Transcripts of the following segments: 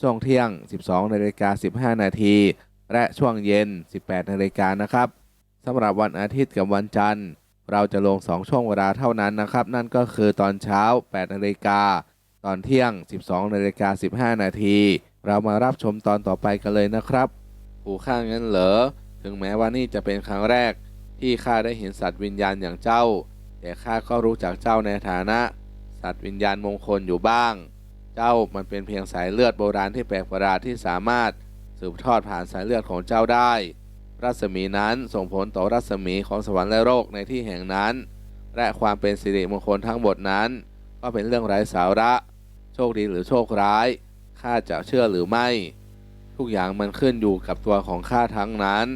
ช่วงเที่ยง 12นาฬิกา15 นาที และช่วงเย็น 18นาฬิกานะครับสำหรับวันอาทิตย์กับวันจันทร์ เราจะลง 2 ช่วงเวลาเท่านั้นนะครับ นั่นก็คือตอนเช้า 8นาฬิกา ตอนเที่ยง 12นาฬิกา15 นาที เรามารับชมตอนต่อไปกันเลยนะครับผู้ข้างั้นเหรอ ถึงแม้ว่านี่จะเป็นครั้งแรก ที่ข้าได้เห็นสัตว์วิญญาณอย่างเจ้า แต่ข้าก็รู้จักเจ้าในฐานะ สัตว์วิญญาณมงคลอยู่บ้าง เจ้ามันเป็นเพียงสายเลือดโบราณที่แปลกประหลาดที่สามารถสืบทอดผ่านสายเลือดของเจ้าได้ รัศมีนั้นส่งผลต่อรัศมีของสวรรค์และโลกในที่แห่งนั้น และความเป็นสิริมงคลทั้งหมดนั้น ก็เป็นเรื่องไร้สาระ โชคดีหรือโชคร้ายข้าจะเชื่อหรือไม่ ทุกอย่างมันขึ้นอยู่กับตัวของข้าทั้งนั้น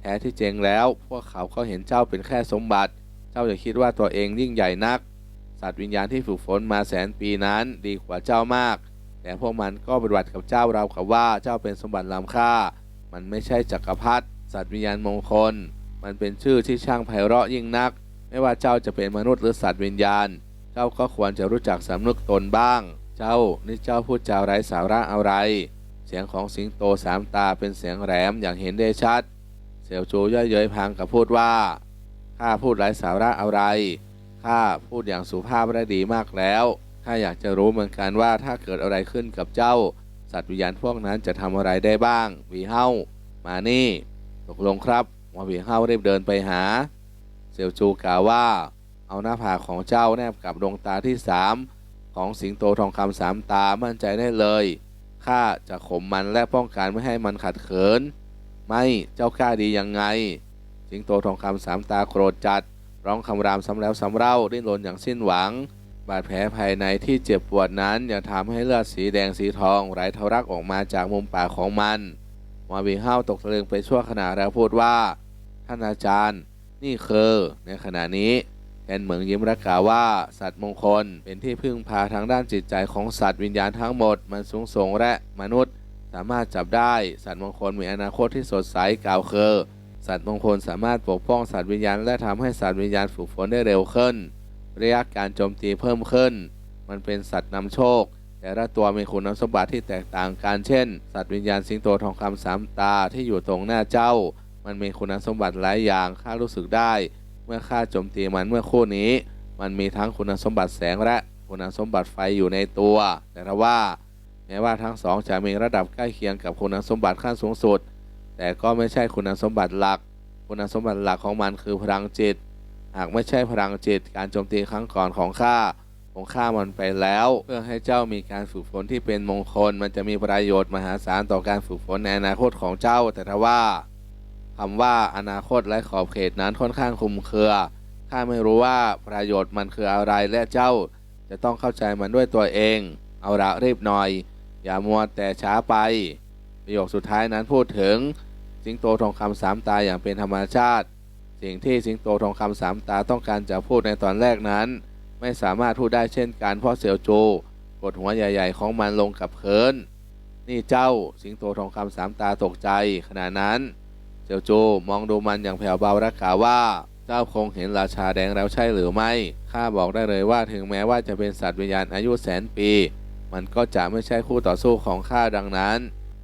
แท้ที่จริงแล้ว พวกเขาก็เห็นเจ้าเป็นแค่สมบัติ เจ้าอย่าคิดว่าตัวเองยิ่งใหญ่นัก สัตว์วิญญาณที่ฝึกฝนมาแสนปีนั้นดีกว่าเจ้ามาก แต่พวกมันก็ปฏิบัติกับเจ้าเรากับว่าเจ้าเป็นสมบัติล้ำค่า มันไม่ใช่จักรพรรดิสัตว์วิญญาณมงคล มันเป็นชื่อที่ช่างไพเราะยิ่งนัก ไม่ว่าเจ้าจะเป็นมนุษย์หรือสัตว์วิญญาณ เจ้าก็ควรจะรู้จักสำนึกตนบ้าง เจ้านี่เจ้าพูดจาไร้สาระอะไร เสียงของสิงโตสามตาเป็นเสียงแหลมอย่างเห็นได้ชัด เสี่ยวจูย่อยเย้ยพางกับพูดว่าข้าพูดไร้สาระอะไร ข้าพูดอย่างสุภาพและดีมากแล้วข้าอยากจะรู้เหมือนกันว่าถ้าเกิดอะไรขึ้นกับเจ้า สัตว์วิญญาณพวกนั้นจะทำอะไรได้บ้างวีเฮามานี่ ตกลงครับว่าวีเฮารีบเดินไปหาเสี่ยวจูกล่าวว่า เอาหน้าผากของเจ้าแนบกับดวงตาที่สามของสิงโตทองคำสามตามั่นใจได้เลยข้าจะข่มมันและป้องกันไม่ให้มันขัดเขิน ไม่เจ้ากล้าดียังไง สิงโตทองคำสามตาโกรธจัด ร้องคำรามซ้ำแล้วซ้ำเล่าดิ้นรนอย่างสิ้นหวัง บาดแผลภายในที่เจ็บปวดนั้นยังทำให้เลือดสีแดงสีทองไหลทะลักออกมาจากมุมปากของมันมาวีห้าวตกตะลึงไปชั่วขณะแล้วพูดว่า ท่านอาจารย์ นี่คือในขณะนี้แทนเหมืองยิ้มรักกล่าวว่า สัตว์มงคลเป็นที่พึ่งพาทางด้านจิตใจของสัตว์วิญญาณทั้งหมด มันสูงส่งและมนุษย์ สามารถจับได้ สัตว์มงคลมีอนาคตที่สดใสกล่าวคือ สัตว์มงคลสามารถปกป้องสัตว์วิญญาณ และทำให้สัตว์วิญญาณฝึกฝนได้เร็วขึ้น ระยะการโจมตีเพิ่มขึ้น มันเป็นสัตว์นำโชค แต่ละตัวมีคุณสมบัติที่แตกต่างกันเช่น สัตว์วิญญาณสิงโตทองคำสามตาที่อยู่ตรงหน้าเจ้า มันมีคุณสมบัติหลายอย่างข้ารู้สึกได้ เมื่อข้าโจมตีมันเมื่อคู่นี้ มันมีทั้งคุณสมบัติแสงและคุณสมบัติไฟอยู่ในตัว แต่ว่าแม้ว่าทั้งสองจะมีระดับใกล้เคียงกับคุณสมบัติขั้นสูงสุด แต่ก็ไม่ใช่คุณสมบัติหลัก คุณสมบัติหลักของมันคือพลังจิต หากไม่ใช่พลังจิต การโจมตีครั้งก่อนของข้าผมฆ่ามันไปแล้ว เพื่อให้เจ้ามีการฝึกฝนที่เป็นมงคล มันจะมีประโยชน์มหาศาลต่อการฝึกฝนในอนาคตของเจ้า แต่ถ้าว่าคำว่าอนาคตและขอบเขตนั้นค่อนข้างคลุมเครือข้าไม่รู้ว่าประโยชน์มันคืออะไรและเจ้า จะต้องเข้าใจมันด้วยตัวเอง เอาละรีบหน่อย อย่ามัวแต่ช้าไป ประโยคสุดท้ายนั้นพูดถึง สิงโตทองคำสามตาอย่างเป็นธรรมชาติ สิ่งที่สิงโตทองคำสามตาต้องการจะพูดในตอนแรกนั้น ไม่สามารถพูดได้เช่นกันเพราะเสี่ยวโจกดหัวใหญ่ ๆ ของมันลงกับพื้นนี่เจ้าสิงโตทองคำสามตาตกใจขณะนั้น เสี่ยวโจมองดูมันอย่างแผ่วเบาและกล่าวว่าเจ้าคงเห็นราชาแดงแล้วใช่หรือไม่ ข้าบอกได้เลยว่าถึงแม้ว่าจะเป็นสัตว์วิญญาณอายุแสนปี มันก็จะไม่ใช่คู่ต่อสู้ของข้าดังนั้น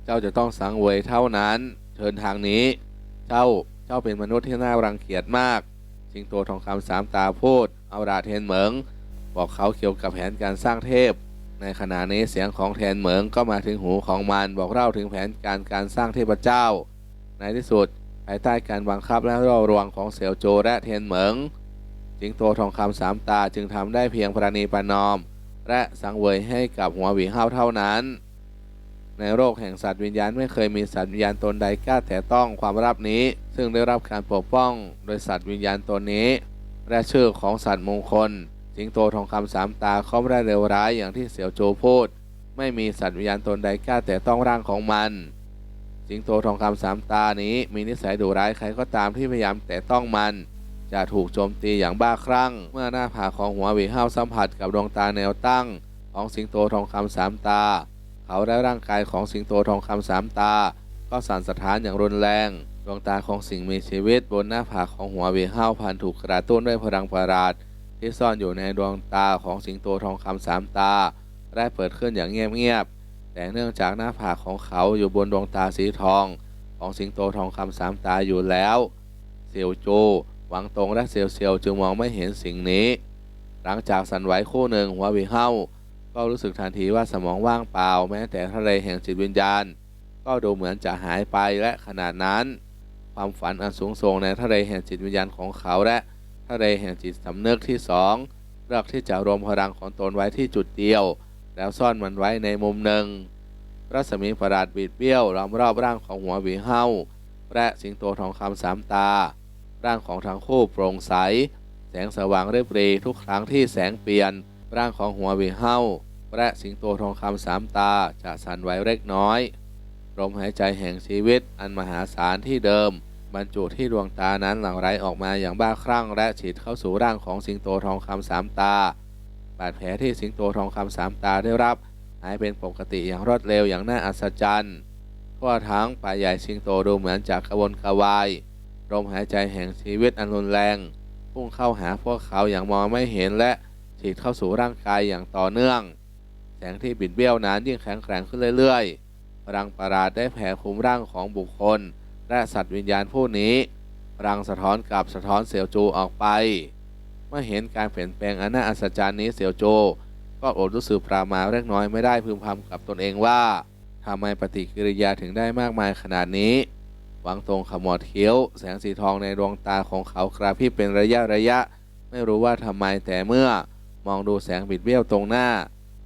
เจ้าจะต้องสังเวยเท่านั้น เชิญทางนี้ เจ้าเจ้าเป็นมนุษย์ที่น่ารังเกียจมากสิงโตทองคำสามตาพูดเอาราเทนเหมิง บอกเขาเกี่ยวกับแผนการสร้างเทพ ในขณะนี้เสียงของแทนเหมิงก็มาถึงหูของมันบอกเล่าถึงแผนการการสร้างเทพเจ้า ในที่สุดภายใต้การบังคับและรอรวงของเสี่ยวโจและเทนเหมิงสิงโตทองคำสามตาจึงทำได้เพียงประนีประนอม และสังเวยให้กับหัวหวีเฮาเท่านั้น ในโลกแห่งสัตว์วิญญาณไม่เคยมีสัตว์วิญญาณตนใดกล้าแตะต้องความลับนี้ ซึ่งได้รับการปกป้องโดยสัตว์วิญญาณตนนี้ และชื่อของสัตว์มงคล สิงโตทองคำสามตาเขาไม่ได้เลวร้ายอย่างที่เสี่ยวโจพูด ไม่มีสัตว์วิญญาณตนใดกล้าแตะต้องร่างของมัน สิงโตทองคำสามตานี้มีนิสัยดุร้ายใครก็ตามที่พยายามแตะต้องมันจะถูกโจมตีอย่างบ้าคลั่ง เมื่อหน้าผากของหัววีห้าวสัมผัสกับดวงตาแนวตั้ง ของสิงโตทองคำสามตา เขาและร่างกายของสิงโตทองคำสามตา ก็สั่นสะท้านอย่างรุนแรงดวงตาของสิ่งมีชีวิตบนหน้าผากของหัวหวีห้าวพันถูกกระตุ้นด้วยพลังประหลาดที่ซ่อนอยู่ในดวงตาของสิงโตทองคำสามตา ได้เปิดขึ้นอย่างเงียบๆแต่เนื่องจากหน้าผากของเขาอยู่บนดวงตาสีทอง ของสิงโตทองคำสามตาอยู่แล้วเซียวโจหวังตรงและเซียวเซียวจึงมองไม่เห็นสิ่งนี้ หลังจากสั่นไหวคู่หนึ่งหัววีเฮา ก็รู้สึกทันทีว่าสมองว่างเปล่าแม้แต่ทะเลแห่งจิตวิญญาณ ก็ดูเหมือนจะหายไปและขนาดนั้น ความฝันอันสูงส่งในทะเลแห่งจิตวิญญาณของเขาและทะเลแห่งจิตสำนึกที่สองเลือกที่จะรวมพลังของตนไว้ที่จุดเดียว แล้วซ่อนมันไว้ในมุมหนึ่ง รัศมีประหลาดบิดเบี้ยวล้อมรอบร่างของหัวหวีเฮาและสิงโตทองคำสามตา ร่างของทั้งคู่โปร่งใส แสงสว่างเรียบรีทุกครั้งที่แสงเปลี่ยน ร่างของหัววีเฮา และสิงโตทองคำสามตาจะสั่นไหวเล็กน้อยลมหายใจแห่งชีวิตอันมหาศาลที่เดิม บรรจุที่ดวงตานั้นหลั่งไหลออกมาอย่างบ้าคลั่ง และฉีดเข้าสู่ร่างของสิงโตทองคำสามตา บาดแผลที่สิงโตทองคำสามตาได้รับ หายเป็นปกติอย่างรวดเร็วอย่างน่าอัศจรรย์ทั่วทั้งป่าใหญ่สิงโตดูเหมือนจากกระวนกระวายลมหายใจแห่งชีวิตอันรุนแรงพุ่งเข้าหาพวกเขาอย่างมองไม่เห็นและฉีดเข้าสู่ร่างกายอย่างต่อเนื่อง แสงที่บิดเบี้ยวนั้นยิ่งแข็งแกร่งขึ้นเรื่อยๆพลังประหลาดได้แผ่คลุมร่างของบุคคล และสัตว์วิญญาณผู้นี้พลังสะท้อนกลับสะท้อนเสี่ยวจูออกไป เมื่อเห็นการเปลี่ยนแปลงอันน่าอัศจรรย์นี้เสี่ยวโจก็อดรู้สึกปรามาเล็กน้อยไม่ได้พึมพำกับตนเองว่าทำไมปฏิกิริยาถึงได้มากมายขนาดนี้ หวังตรงขมวดเคี้ยว แสงสีทองในดวงตาของเขากระพริบเป็นระยะระยะ ไม่รู้ว่าทำไมแต่เมื่อมองดูแสงบิดเบี้ยวตรงหน้า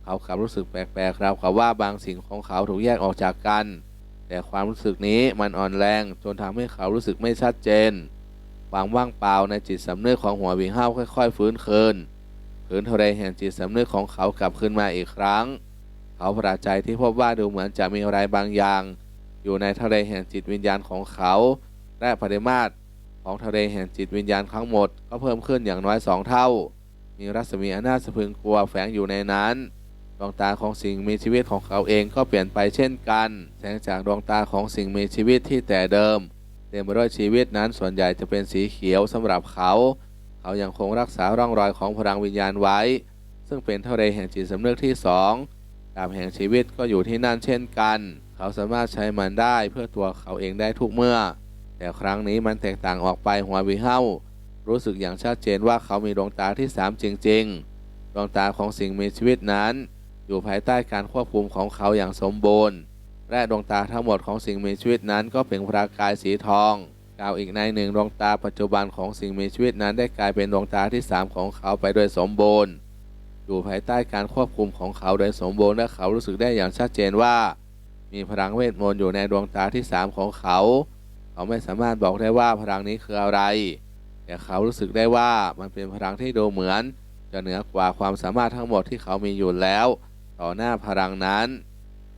เขากลับรู้สึกแปลกๆครับกับว่าบางสิ่งของเขาถูกแยกออกจากกัน แต่ความรู้สึกนี้มันอ่อนแรงจนทำให้เขารู้สึกไม่ชัดเจนความว่างเปล่าในจิตสำนึกของหัววิงห้าวค่อย ๆ ฟื้นคืนผืนทะเลแห่งจิตสำนึกของเขากลับขึ้นมาอีกครั้ง เขาประใจที่พบว่าดูเหมือนจะมีอะไรบางอย่าง อยู่ในทะเลแห่งจิตวิญญาณของเขา และปริมาตรของทะเลแห่งจิตวิญญาณทั้งหมด ก็เพิ่มขึ้นอย่างน้อยสองเท่า มีรัศมีอันน่าสะพึงกลัวแฝงอยู่ในนั้น ดวงตาของสิ่งมีชีวิตของเขาเองก็เปลี่ยนไปเช่นกัน แสงจากดวงตาของสิ่งมีชีวิตที่แต่เดิมเต็มไปด้วยชีวิตนั้นส่วนใหญ่จะเป็นสีเขียวสำหรับเขา เขายังคงรักษาร่องรอยของพลังวิญญาณไว้ ซึ่งเป็นทะเลแห่งจิตสำนึกที่สองดาบแห่งชีวิตก็อยู่ที่นั่นเช่นกัน เขาสามารถใช้มันได้เพื่อตัวเขาเองได้ทุกเมื่อ แต่ครั้งนี้มันแตกต่างออกไปหัววิเฮารู้สึกอย่างชัดเจนว่าเขามีดวงตาที่สามจริง ๆ ดวงตาของสิ่งมีชีวิตนั้น อยู่ภายใต้การควบคุมของเขาอย่างสมบูรณ์ และดวงตาทั้งหมดของสิ่งมีชีวิตนั้นก็เป็นประกายสีทองกล่าวอีกในหนึ่งดวงตาปัจจุบันของสิ่งมีชีวิตนั้นได้กลายเป็นดวงตาที่สามของเขาไปโดยสมบูรณ์ อยู่ภายใต้การควบคุมของเขาโดยสมบูรณ์และเขารู้สึกได้อย่างชัดเจนว่า มีพลังเวทมนต์อยู่ในดวงตาที่สามของเขา เขาไม่สามารถบอกได้ว่าพลังนี้คืออะไร แต่เขารู้สึกได้ว่ามันเป็นพลังที่ดูเหมือน จะเหนือกว่าความสามารถทั้งหมดที่เขามีอยู่แล้ว ต่อหน้าพลังนั้น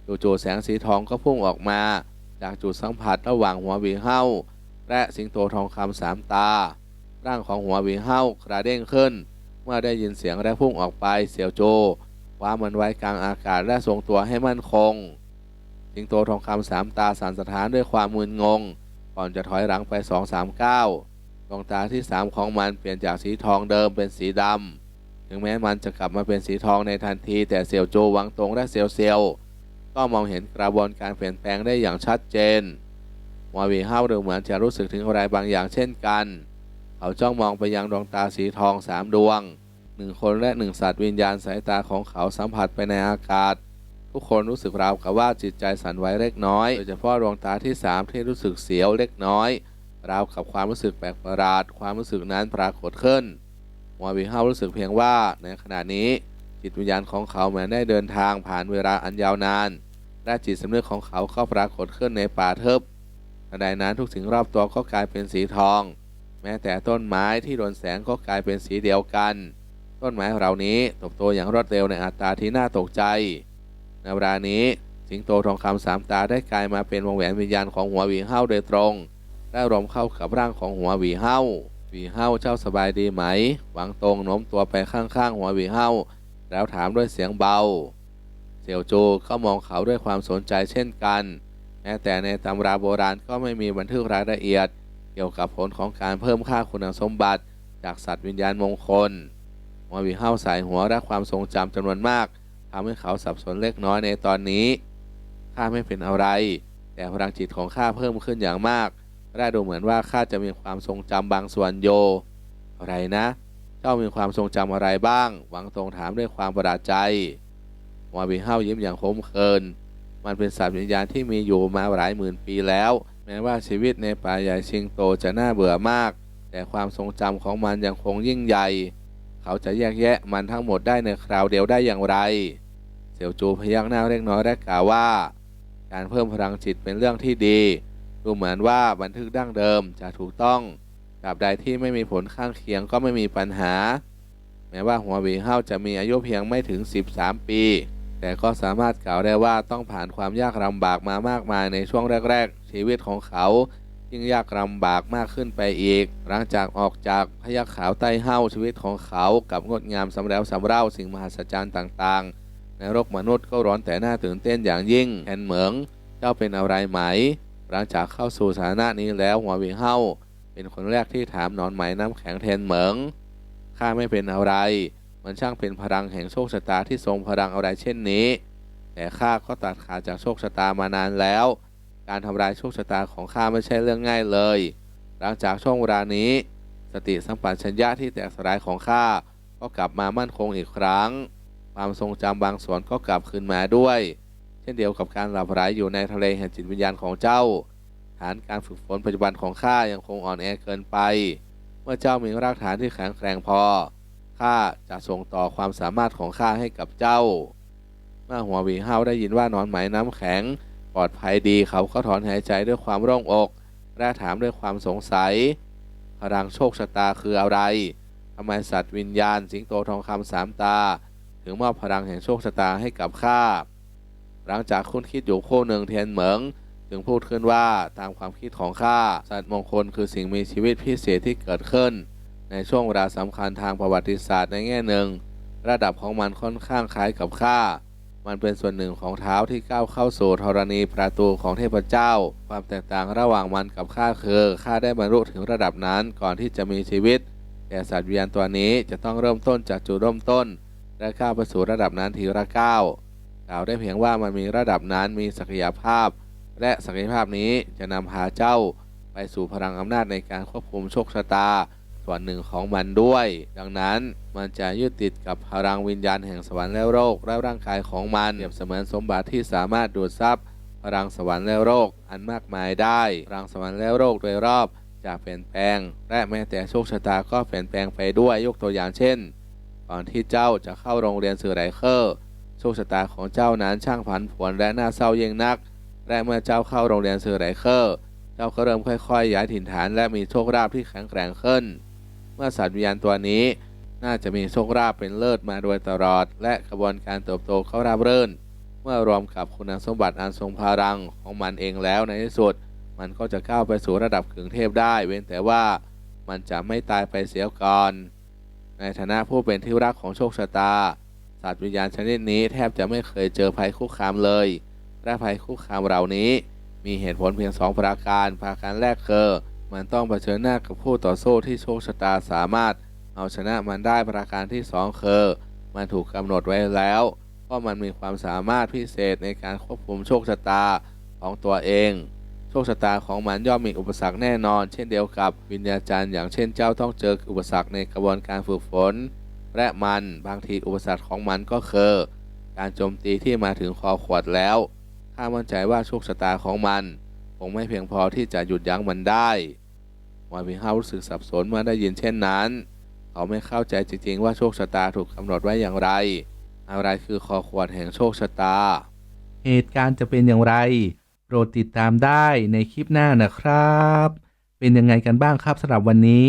จู่ๆแสงสีทองก็พุ่งออกมา จากจุดสัมผัสระหว่างหัววีเฮ้าและสิงโตทองคำสามตา ร่างของหัววีเฮ้ากระเด้งขึ้น เมื่อได้ยินเสียงและพุ่งออกไปเสี่ยวโจคว้ามันไว้กลางอากาศและทรงตัวให้มั่นคง สิงโตทองคำสามตาสั่นสะท้านด้วยความมึนงง ก่อนจะถอยหลังไปสองสามก้าวดวงตาที่สามของมันเปลี่ยนจากสีทองเดิมเป็นสีดำ ถึงแม้มันจะกลับมาเป็นสีทองในทันที แต่เซียวโจวางตรงและเซียวเซียวก็มองเห็นกระบวนการเปลี่ยนแปลงได้อย่างชัดเจนวาวีเฮาดูเหมือนจะรู้สึกถึงอะไรบางอย่างเช่นกัน เขาจ้องมองไปยังดวงตาสีทองสามดวงหนึ่งคนและหนึ่งสัตว์วิญญาณสายตาของเขาสัมผัสไปในอากาศ ทุกคนรู้สึกราวกับว่าจิตใจสั่นไหวเล็กน้อยโดยเฉพาะดวงตาที่สามที่รู้สึกเสียวเล็กน้อยราวกับความรู้สึกแปลกประหลาด ความรู้สึกนั้นปรากฏขึ้น หัววีเฮารู้สึกเพียงว่าในขณะนี้จิตวิญญาณของเขาเหมือนได้เดินทางผ่านเวลาอันยาวนานและจิตสำนึกของเขาก็ปรากฏขึ้นในป่าเทึบทันใดนั้นทุกสิ่งรอบตัวก็กลายเป็นสีทอง แม้แต่ต้นไม้ที่โดนแสงก็กลายเป็นสีเดียวกัน ต้นไม้เหล่านี้ตบโตอย่างรวดเร็วในอัตราที่น่าตกใจในเวลานี้สิงโตทองคำสามตาได้กลายมาเป็นวงแหวนวิญญาณของหัววีเฮ้าโดยตรง ได้รวมเข้ากับร่างของหัววีเฮ้า วีเฮ้าเจ้าสบายดีไหม หวังตรงโน้มตัวไปข้างๆหัววีเฮ้าแล้วถามด้วยเสียงเบา เสี่ยวโจก็มองเขาด้วยความสนใจเช่นกัน แม้แต่ในตำราโบราณก็ไม่มีบันทึกรายละเอียด เกี่ยวกับผลของการเพิ่มค่าคุณสมบัติ จากสัตว์วิญญาณมงคลหัววีเฮ้าสายหัวและความทรงจำจำนวนมากทำให้เขาสับสนเล็กน้อยในตอนนี้ข้าไม่เป็นอะไร แต่พลังจิตของข้าเพิ่มขึ้นอย่างมาก และดูเหมือนว่าข้าจะมีความทรงจำบางส่วนโย อะไรนะ เจ้ามีความทรงจำอะไรบ้างหวังตรงถามด้วยความประหลาดใจหัวหวีเฮ้ายิ้มอย่างขมขื่นมันเป็นสัตว์วิญญาณที่มีอยู่มาหลายหมื่นปีแล้ว แม้ว่าชีวิตในป่าใหญ่ชิงโตจะน่าเบื่อมาก แต่ความทรงจำของมันยังคงยิ่งใหญ่ เขาจะแยกแยะมันทั้งหมดได้ในคราวเดียวได้อย่างไร เสี่ยวจูพยักหน้าเล็กน้อยและกล่าวว่า การเพิ่มพลังจิตเป็นเรื่องที่ดี ดูเหมือนว่าบันทึกดั้งเดิมจะถูกต้องตราบใดที่ไม่มีผลข้างเคียงก็ไม่มีปัญหา แม้ว่าหัววีเฮาจะมีอายุเพียงไม่ถึง 13 ปี แต่ก็สามารถกล่าวได้ว่าต้องผ่านความยากลำบากมามากมายในช่วงแรก ๆ ชีวิตของเขายิ่งยากลำบากมากขึ้นไปอีก หลังจากออกจากพยักขาวใต้เห้าชีวิตของเขากับงดงามสำแล้วสำเร่าสิ่งมหัศจรรย์ต่างๆ ในโลกมนุษย์ก็ร้อนแต่หน่าตื่นเต้นอย่างยิ่งแทนเหมืองเจ้าเป็นอะไรไหม หลังจากเข้าสู่สถานะนี้แล้วหัววิงเฮาเป็นคนแรกที่ถามนอนไหมน้ำแข็งแทนเหมืองข้าไม่เป็นอะไร มันช่างเป็นพลังแห่งโชคชะตาที่ทรงพลังอะไรเช่นนี้ แต่ข้าก็ตัดขาดจากโชคชะตามานานแล้ว การทำลายโชคชะตาของข้าไม่ใช่เรื่องง่ายเลย หลังจากช่วงเวลานี้ สติสัมปชัญญะที่แตกสลายของข้าก็กลับมามั่นคงอีกครั้ง ความทรงจำบางส่วนก็กลับคืนมาด้วย เช่นเดียวกับการหลับไหลอยู่ในทะเลแห่งจิตวิญญาณของเจ้า ฐานการฝึกฝนปัจจุบันของข้ายังคงอ่อนแอเกินไป เมื่อเจ้ามีรากฐานที่แข็งแกร่งพอข้าจะส่งต่อความสามารถของข้าให้กับเจ้า เมื่อหัววีเฮาได้ยินว่านอนไหมน้ำแข็ง ปลอดภัยดีเขาก็ถอนหายใจด้วยความโล่งอกและถามด้วยความสงสัยพลังโชคชะตาคืออะไรทำไมสัตว์วิญญาณ สิงโตทองคำสามตา ถึงมอบพลังแห่งโชคชะตาให้กับข้า หลังจากคุณคิดอยู่โคู่หนึ่งเทียนเหมิงจึงพูดขึ้นว่าตามความคิดของข้าสัตว์มงคลคือสิ่งมีชีวิตพิเศษที่เกิดขึ้น ในช่วงเวลาสำคัญทางประวัติศาสตร์ในแง่หนึ่ง ระดับของมันค่อนข้างคล้ายกับข้ามันเป็นส่วนหนึ่งของเท้าที่ก้าวเข้าสู่ธรณีประตูของเทพเจ้า ความแตกต่างระหว่างมันกับข้าคือข้าได้บรรลุถึงระดับนั้นก่อนที่จะมีชีวิต แต่สัตว์วิญญาณตัวนี้จะต้องเริ่มต้นจากจุดเริ่มต้น และก้าวไปสู่ระดับนั้นทีละก้าว กล่าวได้เพียงว่ามันมีระดับนั้นมีศักยภาพ และศักยภาพนี้จะนำพาเจ้าไปสู่พลังอำนาจในการควบคุมโชคชะตา ส่วนหนึ่งของมันด้วย ดังนั้นมันจะยึดติดกับพลังวิญญาณแห่งสวรรค์และโลกและร่างกายของมันเปรียบเสมือนสมบัติที่สามารถดูดซับพลังสวรรค์และโลกอันมากมายได้พลังสวรรค์และโลกโดยรอบจะเปลี่ยนแปลง และแม้แต่โชคชะตาก็เปลี่ยนแปลงไปด้วยยกตัวอย่างเช่น ก่อนที่เจ้าจะเข้าโรงเรียนสื่อไรเคอร์ ชคชะตาของเจ้านั้นช่างผันผวนและน่าเศร้ายิ่งนัก และเมื่อเจ้าเข้าโรงเรียนสื่อไรเคอร์เจ้าก็เริ่มค่อยๆย้ายถิ่นฐานและมีโชคลาภที่แข็งแกร่งขึ้น เมื่อสัตว์วิญญาณตัวนี้ น่าจะมีโชคลาภเป็นเลิศมาโดยตลอด และกระบวนการเติบโตเขาราบรื่น เมื่อรวมกับคุณสมบัติอันทรงพลังของมันเองแล้วในที่สุด มันก็จะก้าวไปสู่ระดับขึงเทพได้ เว้นแต่ว่ามันจะไม่ตายไปเสียก่อน ในฐานะผู้เป็นที่รักของโชคชะตา สัตว์วิญญาณชนิดนี้แทบจะไม่เคยเจอภัยคุกคามเลยและภัยคุกคามเหล่านี้ มีเหตุผลเพียงสองประการประการแรกคือมันต้องเผชิญหน้ากับผู้ต่อสู้ที่โชคชะตาสามารถ เอาชนะมันได้ประการที่สองคือมันถูกกำหนดไว้แล้วเพราะมันมีความสามารถพิเศษในการควบคุมโชคชะตาของตัวเองโชคชะตาของมันย่อมมีอุปสรรคแน่นอน เช่นเดียวกับวิญญาจารย์อย่างเช่นเจ้าต้องเจออุปสรรคในกระบวนการฝึกฝน และมันบางทีอุปสรรคของมันก็คือ การโจมตีที่มาถึงคอขวดแล้ว ข้ามั่นใจว่าโชคชะตาของมัน คงไม่เพียงพอที่จะหยุดยั้งมันได้วามิเฮารู้สึกสับสนเมื่อได้ยินเช่นนั้น เขาไม่เข้าใจจริงๆว่าโชคชะตาถูกกำหนดไว้อย่างไร อะไรคือคอขวดแห่งโชคชะตา เหตุการณ์จะเป็นอย่างไร โปรดติดตามได้ในคลิปหน้านะครับ เป็นยังไงกันบ้างครับสำหรับวันนี้